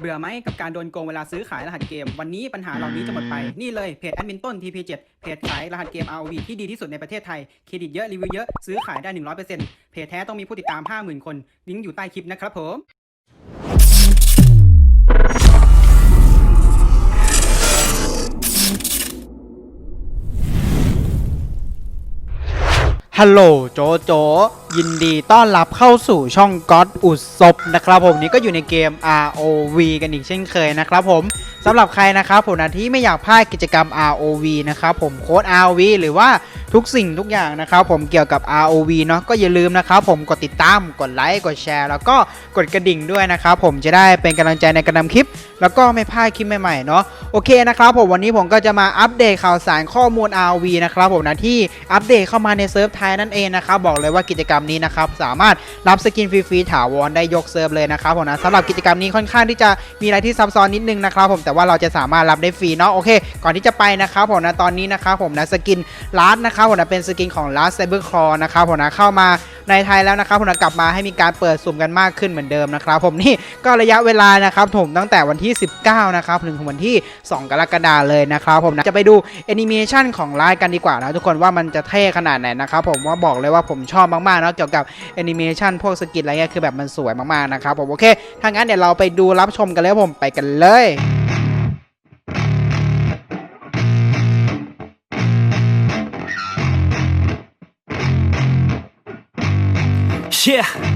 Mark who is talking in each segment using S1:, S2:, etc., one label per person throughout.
S1: เบื่อไหมกับการโดนโกงเวลาซื้อขายรหัสเกม วันนี้ปัญหาเหล่านี้จะหมดไป นี่เลยเพจแอดมินต้น TP7 เพจขายรหัสเกม ROV ที่ดีที่สุดในประเทศไทย เครดิตเยอะ รีวิวเยอะ ซื้อขายได้ 100%เพจแท้ต้องมีผู้ติดตาม 50,000 คน ลิงก์อยู่ใต้คลิปนะครับผม
S2: ฮัลโหลโจโจ ยินดีต้อนรับเข้าสู่ช่องก็ d อุศพนะครับผมนี่ก็อยู่ในเกม ROV กันอีกเช่นเคยนะครับผมสำหรับใครนะครับผมนะที่ไม่อยากพลาดกิจกรรม ROV นะครับผมโค้ด ROV หรือว่าทุกสิ่งทุกอย่างนะครับผมเกี่ยวกับ ROV เนาะก็อย่าลืมนะครับผมกดติดตามกดไลค์กดแชร์ แล้วก็กดกระดิ่งด้วยนะครับผมจะได้เป็นกำลังใจในการทำคลิป แล้วก็ไม่พลาดคลิปใหม่ๆเนาะโอเคนะครับผมวันนี้ผมก็จะมาอัปเดตข่าวสารข้อมูล RV นะครับผมนะที่อัปเดตเข้ามาในเซิร์ฟไทยนั่นเองนะครับบอกเลยว่ากิจกรรมนี้นะครับสามารถรับสกินฟรีๆถาวรได้ยกเซิร์ฟเลยนะครับผมนะสำหรับกิจกรรมนี้ค่อนข้างที่จะมีอะไรที่ซับซ้อนนิดนึงนะครับผมแต่ว่าเราจะสามารถรับได้ฟรีเนาะโอเค ก่อนที่จะไปนะครับผมนะตอนนี้นะครับผมนะสกินลาสนะครับผมนะเป็นสกินของลาสไซเบอร์คลอนะครับผมนะเข้ามา ในไทยแล้วนะครับผมนะกลับมาให้มีการเปิดสุ่มกันมากขึ้นเหมือนเดิมนะครับผมนี่ก็ระยะเวลานะครับผมตั้งแต่วันที่ 19 นะครับถึงวันที่ 2 กรกฎาคมเลยนะครับผมนะจะไปดูแอนิเมชันของไลน์กันดีกว่านะทุกคนว่ามันจะเท่ขนาดไหนนะครับผมว่าบอกเลยว่าผมชอบมากๆเนาะเกี่ยวกับแอนิเมชันพวกสกินอะไรเงี้ยคือแบบมันสวยมากๆนะครับผมโอเคถ้างั้นเดี๋ยวเราไปดูรับชมกันเลยผมไปกันเลย
S3: Yeah.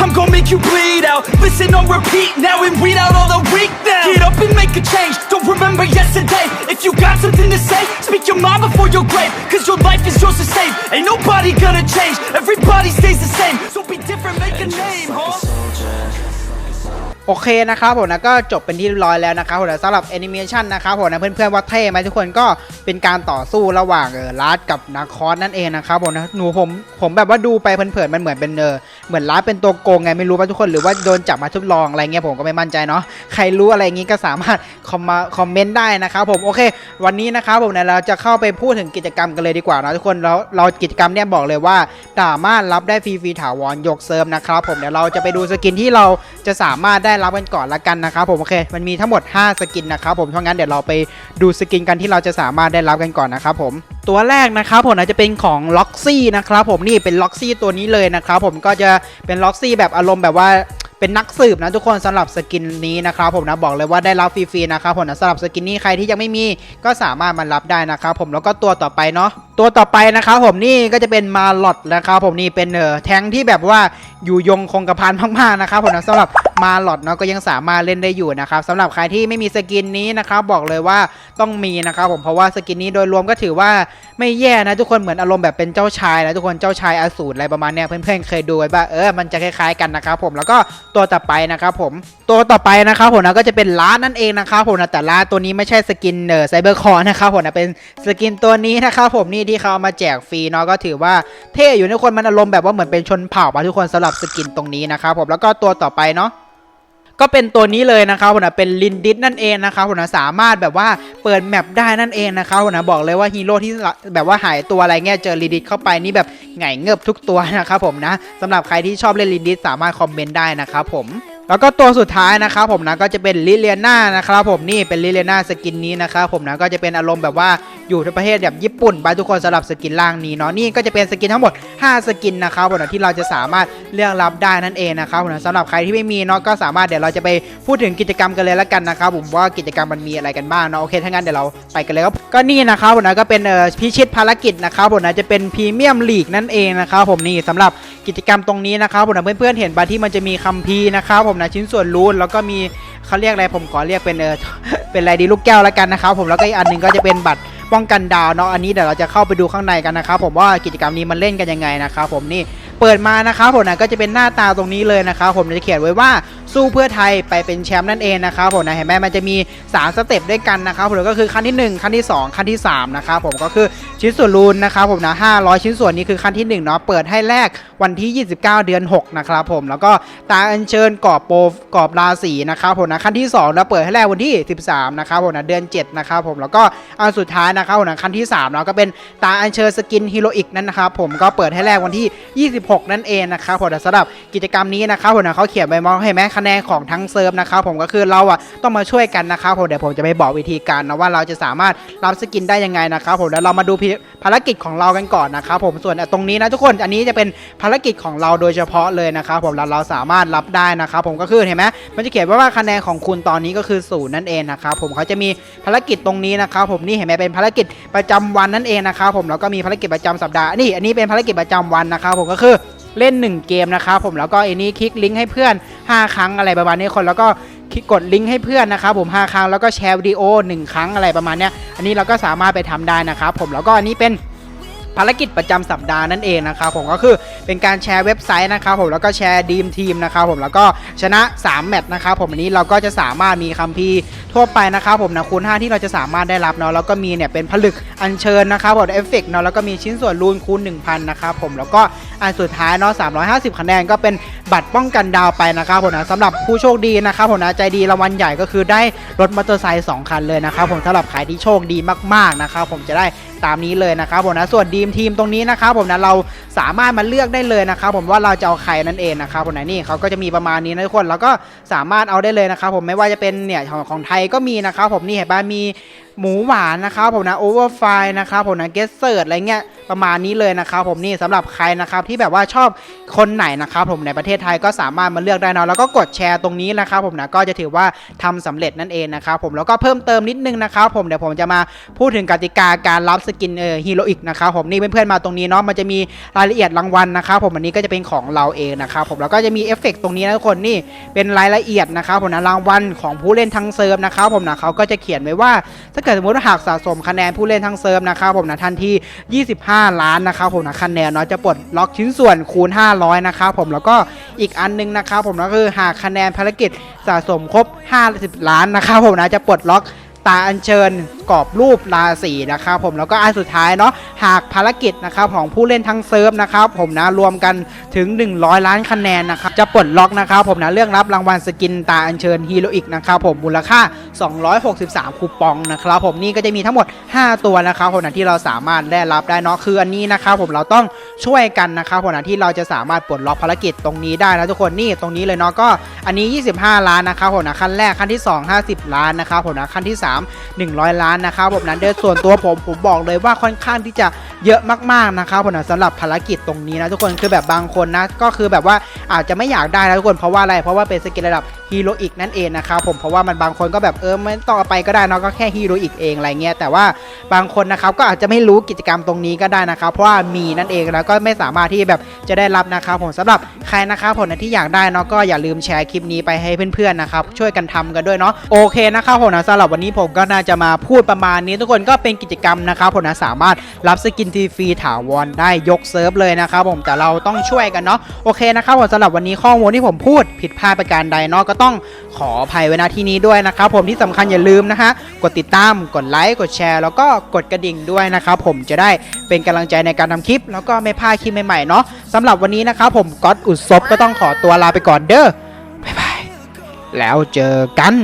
S3: I'm gonna make you bleed out. Listen on repeat now and weed out all the weak now. Get up and make a change. Don't remember yesterday. If you got something to say, speak your mind before your grave. Cause your life is yours to save. Ain't nobody gonna change. Everybody stays the same. So be different, make a name, huh?
S2: โอเคนะครับผมนะก็จบเป็นที่เรียบร้อยแล้วนะครับผมนะสำหรับแอนิเมชันนะครับผมนะเพื่อนๆว่าเท่ไหมทุกคนก็เป็นการต่อสู้ระหว่างเออลาดกับนาคอสนั่นเองนะครับผมนะหนูผมผมแบบว่าดูไปเพลินๆมันเหมือนเป็นเออเหมือนลาดเป็นตัวโกงไงไม่รู้ป่ะทุกคนหรือว่าโดนจับมาทดลองอะไรเงี้ยผมก็ไม่มั่นใจเนาะใครรู้อะไรงงี้ก็สามารถคอมมาคอมเมนต์ได้นะครับผมโอเค วันนี้นะครับผมนะเราจะเข้าไปพูดถึงกิจกรรมกันเลยดีกว่านะทุกคนเราเรากิจกรรมเนี่ยบอกเลยว่าสามารถรับได้ฟรีๆถาวรยกเซิร์ฟนะครับผมเดี๋ยวเราจะไปดูสกินที่เราจะสามารถได้รับกันก่อนละกันนะครับผมโอเค มันมีทั้งหมด 5 สกินนะครับผมเพราะงั้นเดี๋ยวเราไปดูสกินกันที่เราจะสามารถได้รับกันก่อนนะครับผมตัวแรกนะครับผมอาจจะเป็นของล็อกซี่นะครับผมนี่เป็นล็อกซี่ตัวนี้เลยนะครับผมก็จะเป็นล็อกซี่แบบอารมณ์แบบว่าเป็นนักสืบนะทุกคนสำหรับสกินนี้นะครับผมนะบอกเลยว่าได้รับฟรีๆนะครับผมนะสำหรับสกินนี้ใครที่ยังไม่มีก็สามารถมารับได้นะครับผมแล้วก็ตัวต่อไปเนาะตัวต่อไปนะครับผมนี่ก็จะเป็นมาลอดนะครับผมนี่เป็นเออแทงค์ที่แบบว่าอยู่ยงคงกระพันมากๆนะครับผมนะสำหรับ มาหลอดเนาะก็ยังสามารถเล่นได้อยู่นะครับสำหรับใครที่ไม่มีสกินนี้นะครับบอกเลยว่าต้องมีนะครับผมเพราะว่าสกินนี้โดยรวมก็ถือว่าไม่แย่นะทุกคนเหมือนอารมณ์แบบเป็นเจ้าชายนะทุกคนเจ้าชายอสูรอะไรประมาณเนี้ยเพื่อนๆเคยดูไว้ป่ะเออมันจะคล้ายๆกันนะครับผมแล้วก็ตัวต่อไปนะครับผมตัวต่อไปนะครับผมนะก็จะเป็นล้านนั่นเองนะครับผมนะแต่ล้านตัวนี้ไม่ใช่สกินเออไซเบอร์คอร์นะครับผมนะเป็นสกินตัวนี้นะครับผมนี่ที่เขาเอามาแจกฟรีเนาะก็ถือว่าเท่อยู่ทุกคนมันอารมณ์แบบว่าเหมือนเป็นชนเผ่าป่ะทุกคนสำหรับสกินตรงนี้นะครับผมแล้วก็ตัวต่อไปเนาะ ก็เป็นตัวนี้เลยนะครับผมนะเป็นลินดิสนั่นเองนะครับผมนะสามารถแบบว่าเปิดแมปได้นั่นเองนะครับผมนะบอกเลยว่าฮีโร่ที่แบบว่าหายตัวอะไรเงี้ยเจอลินดิสเข้าไปนี่แบบไงเงือบทุกตัวนะครับผมนะสำหรับใครที่ชอบเล่นลินดิสสามารถคอมเมนต์ได้นะครับผมแล้วก็ตัวสุดท้ายนะครับผมนะก็จะเป็นลิเลียนานะครับผมนี่เป็นลิเลียนาสกินนี้นะครับผมนะก็จะเป็นอารมณ์แบบว่า อยู่ในประเทศแบบญี่ปุ่นไปทุกคนสำหรับสกินล่างนี้เนาะนี่ก็จะเป็นสกินทั้งหมด 5 สกินนะครับผมนะที่เราจะสามารถเลือกรับได้นั่นเองนะครับผมนะสำหรับใครที่ไม่มีเนาะก็สามารถเดี๋ยวเราจะไปพูดถึงกิจกรรมกันเลยละกันนะครับผมว่ากิจกรรมมันมีอะไรกันบ้างเนาะโอเคถ้างั้นเดี๋ยวเราไปกันเลยครับก็นี่นะครับผมนะก็เป็นเอ่อพิชิตภารกิจนะครับผมนะจะเป็นพรีเมียมลีกนั่นเองนะครับผมนี่สำหรับกิจกรรมตรงนี้นะครับผมนะเพื่อนๆเห็นบาที่มันจะมีคัมภีร์นะครับผมนะชิ้นส่วนรูนแล้วก็มีเขาเรียกอะไรผมขอเรียกเป็นเออเป็นอะไรดีลูกแก้วแล้วกันนะครับผมแล้วก็อีกอันหนึ่งก็จะเป็นบัตร ป้องกันดาวเนาะอันนี้เดี๋ยวเราจะเข้าไปดูข้างในกันนะครับผมว่ากิจกรรมนี้มันเล่นกันยังไงนะครับผมนี่เปิดมานะครับผมนะก็จะเป็นหน้าตาตรงนี้เลยนะครับผมจะเขียนไว้ว่า สู้เพื่อไทยไปเป็นแชมป์นั่นเองนะครับผมนะเห็นไหมมันจะมี 3 สเต็ปด้วยกันนะครับผมก็คือขั้นที่ 1 ขั้นที่ 2 ขั้นที่ 3 นะครับผมก็คือชิ้นส่วนรูนนะครับผมนะ500 ชิ้นส่วนนี้คือขั้นที่1เนาะเปิดให้แรกวันที่ 29 เดือน 6 นะครับผมแล้วก็ตาอัญเชิญกรอบโปรกรอบราศีนะครับผมนะขั้นที่2แล้วเปิดให้แรกวันที่ 13 นะครับผมนะเดือน 7 นะครับผมแล้วก็อันสุดท้ายนะครับผมนะขั้นที่3แล้วก็เป็นตาอัญเชิญสกินฮีโรอีกนั่นนะครับผมก็เปิดให้แรกวันที่ 26 นั่นเองนะครับผมสำหรับกิจกรรมนี้นะครับผมนะเขาเขียนไว้มองเห็นไหมคะแนนของทั้งเซิร์ฟนะครับผมก็คือเราอะต้องมาช่วยกันนะครับผมเดี๋ยวผมจะไปบอกวิธีการนะว่าเราจะสามารถรับสกินได้ยังไงนะครับผมแล้วเรามาดูภารกิจของเรากันก่อนนะครับผมส่วนตรงนี้นะทุกคนอันนี้จะเป็นภารกิจของเราโดยเฉพาะเลยนะครับผมแล้วเราสามารถรับได้นะครับผมก็คือเห็นไหมมันจะเขียนว้ว่าคะแนนของคุณตอนนี้ก็คือศูนย์นั่นเองนะครับผมเขาจะมีภารกิจตรงนี้นะครับผมนี่เห็นไหมเป็นภารกิจประจำวันนั่นเองนะครับผมแล้วก็มีภารกิจประจำสัปดาห์นี่อันนี้เป็นภารกิจประจำวันนะครับผมก็คือ เล่น 1 เกมนะครับผมแล้วก็อันนี้คลิกลิงก์ให้เพื่อน 5 ครั้งอะไรประมาณนี้คนแล้วก็คลิกกดลิงก์ให้เพื่อนนะครับผม 5 ครั้งแล้วก็แชร์วิดีโอ 1 ครั้งอะไรประมาณนี้อันนี้เราก็สามารถไปทำได้นะครับผมแล้วก็อันนี้เป็นภารกิจประจำสัปดาห์นั่นเองนะครับผมก็คือเป็นการแชร์เว็บไซต์นะครับผมแล้วก็แชร์ดีมทีมนะครับผมแล้วก็ชนะ 3 แมตช์นะครับผมอันนี้เราก็จะสามารถมีคัมภีร์ทั่วไปนะครับผมนะคูณ5ที่เราจะสามารถได้รับเนาะแล้วก็มีเนี่ยเป็นผลึกอัญเชิญนะครับผมเอฟเฟกต์เนาะแล้วก็มีชิ้นส่วนรูนคูณ1000นะครับผมแล้วก็อันสุดท้ายเนาะ350คะแนนก็เป็นบัตรป้องกันดาวไปนะครับผมนะสำหรับผู้โชคดีนะครับผมนะใจดีรางวัลใหญ่ก็คือได้รถมอเตอร์ไซค์2คันเลยนะครับผมสำหรับใครที่โชคดีมากๆนะครับผมจะได้ตามนี้เลยนะครับผมนะส่วนดีมทีมตรงนี้นะครับผมนะเราสามารถมาเลือกได้เลยนะครับผมว่าเราจะเอาใครนั่นเองนะครับผมนะนี่เขาก็จะมีประมาณนี้นะทุกคนแล้วก็สามารถเอาได้เลยนะครับผมไม่ว่าจะเป็นเนี่ยของของไทยก็มีนะครับผมนี่เห็นป่ะมี หมูหวานนะครับผมนะโอเวอร์ไฟนะครับผมนะเกสเซิร์อะไรเงี้ยประมาณนี้เลยนะครับผมนี่สำหรับใครนะครับที่แบบว่าชอบคนไหนนะครับผมในประเทศไทยก็สามารถมาเลือกได้นะแล้วก็กดแชร์ตรงนี้นะครับผมนะก็จะถือว่าทำสำเร็จนั่นเองนะครับผมแล้วก็เพิ่มเติมนิดนึงนะครับผมเดี๋ยวผมจะมาพูดถึงกติกาการรับสกินเออฮีโร่อีกนะครับผมนี่เพื่อนๆมาตรงนี้เนาะมันจะมีรายละเอียดรางวัลนะครับผมอันนี้ก็จะเป็นของเราเองนะครับผมแล้วก็จะมีเอฟเฟกต์ตรงนี้นะทุกคนนี่เป็นรายละเอียดนะครับผมนะรางวัลของผู้เล่นทั้งเซิร์ฟนะครับผมนะเขาก็จะเขียนไว้ว่าถ้าเกิดสมมติว่าหากสะสมคะแนนผู้เล่นทั้งเซิร์ฟนะครับผมนะทันที25 ล้านนะครับผมนะครับคะแนนเนาะจะปลดล็อกชิ้นส่วนคูณ 500 นะครับผมแล้วก็อีกอันนึงนะครับผมก็คือหากคะแนนภารกิจสะสมครบ 50 ล้านนะครับผมนะจะปลดล็อกตาอัญเชิญ กรอบรูปราศีนะครับผมแล้วก็อันสุดท้ายเนาะหากภารกิจนะครับของผู้เล่นทั้งเซิร์ฟนะครับผมนะรวมกันถึง 100 ล้านคะแนนนะครับจะปลดล็อกนะครับผมนะเรื่องรับรางวัลสกินตาอัญเชิญฮีโรอีกนะครับผมมูลค่า 263 คูปองนะครับผมนี่ก็จะมีทั้งหมด 5 ตัวนะครับผมนะที่เราสามารถได้รับได้เนาะคืออันนี้นะครับผมเราต้องช่วยกันนะครับผมนะที่เราจะสามารถปลดล็อกภารกิจตรงนี้ได้นะทุกคนนี่ตรงนี้เลยเนาะก็อันนี้ 25 ล้านนะครับผมนะขั้นแรกขั้นที่ 2 50 ล้านนะครับผมนะขั้นที่ 3 100 ล้านนะครับผมนั้นโดยส่วนตัวผมผมบอกเลยว่าค่อนข้างที่จะเยอะมากๆนะครับผมนะสำหรับภารกิจตรงนี้นะทุกคนคือแบบบางคนนะก็คือแบบว่าอาจจะไม่อยากได้นะทุกคนเพราะว่าอะไรเพราะว่าเป็นสกิลระดับฮีโร่อีกนั่นเองนะครับผมเพราะว่ามันบางคนก็แบบเออไม่ต้องเอาไปก็ได้เนาะก็แค่ฮีโร่อีกเองอะไรเงี้ยแต่ว่าบางคนนะครับก็อาจจะไม่รู้กิจกรรมตรงนี้ก็ได้นะครับเพราะว่ามีนั่นเองแล้วก็ไม่สามารถที่แบบจะได้รับนะครับผมสำหรับใครนะครับผมนะที่อยากได้เนาะก็อย่าลืมแชร์คลิปนี้ไปให้เพื่อนๆนะครับช่วยกันทำกันด้วยเนาะโอเคนะครับผมนะสำหรับวันนี้ผมก็น่าจะมาพูดประมาณนี้ทุกคนก็เป็นกิจกรรมนะครับผมนะสามารถรับสกินทีฟรีถาวรได้ยกเซิร์ฟเลยนะครับผมแต่เราต้องช่วยกันเนาะโอเคนะครับผมสำหรับวันนี้ข้อมูลที่ผมพูดผิดพลาดประการใดเนาะก็ต้องขออภัยไว้ณที่นี้ด้วยนะครับผมที่สำคัญอย่าลืมนะฮะกดติดตามกดไลค์กดแชร์ แล้วก็กดกระดิ่งด้วยนะครับผมจะได้เป็นกำลังใจในการทำคลิป แล้วก็ไม่พลาดคลิปใหม่ๆเนาะสำหรับวันนี้นะครับผมก๊อตอุดซบก็ต้องขอตัวลาไปก่อนเด้อบ๊ายบายแล้วเจอกัน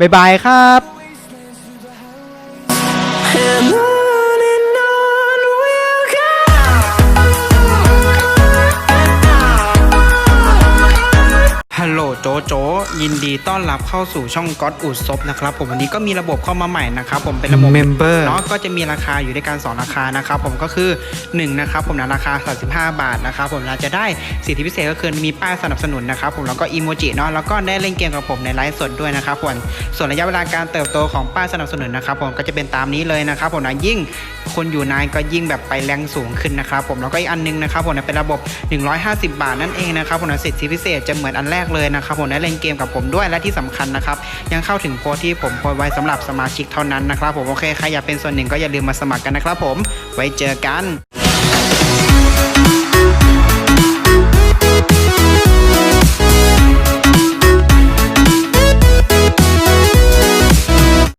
S2: บ๊ายบายครับ
S1: โหลโจโจยินดีต้อนรับเข้าสู่ช่องก๊อตอุดซบนะครับผมวันนี้ก็มีระบบเข้ามาใหม่นะครับผมเป็นระบบ
S2: Member
S1: เนาะก็จะมีราคาอยู่ด้วยกัน2ราคานะครับผมก็คือ1นะครับผมนะราคา 35 บาทนะครับผมเราจะได้สิทธิพิเศษก็คือมีป้ายสนับสนุนนะครับผมแล้วก็อีโมจิเนาะแล้วก็ได้เล่นเกมกับผมในไลฟ์สดด้วยนะครับผมส่วนระยะเวลาการเติบโตของป้ายสนับสนุนนะครับผมก็จะเป็นตามนี้เลยนะครับผมนะยิ่งคนอยู่นานก็ยิ่งแบบไปแรงสูงขึ้นนะครับผมแล้วก็อีกอันนึงนะครับผมนะเป็นระบบ 150 บาทนั่นเองนะครับผมนะสิทธิพิเศษจะเหมือนอันแรกเลยนะครับครับผมได้เล่นเกมกับผมด้วยและที่สำคัญนะครับยังเข้าถึงโค้ดที่ผมโพสไว้สำหรับสมาชิกเท่านั้นนะครับผมโอเคใครอยากเป็นส่วนหนึ่งก็อย่าลืมมาสมัครกันนะครับผมไว้เจอกัน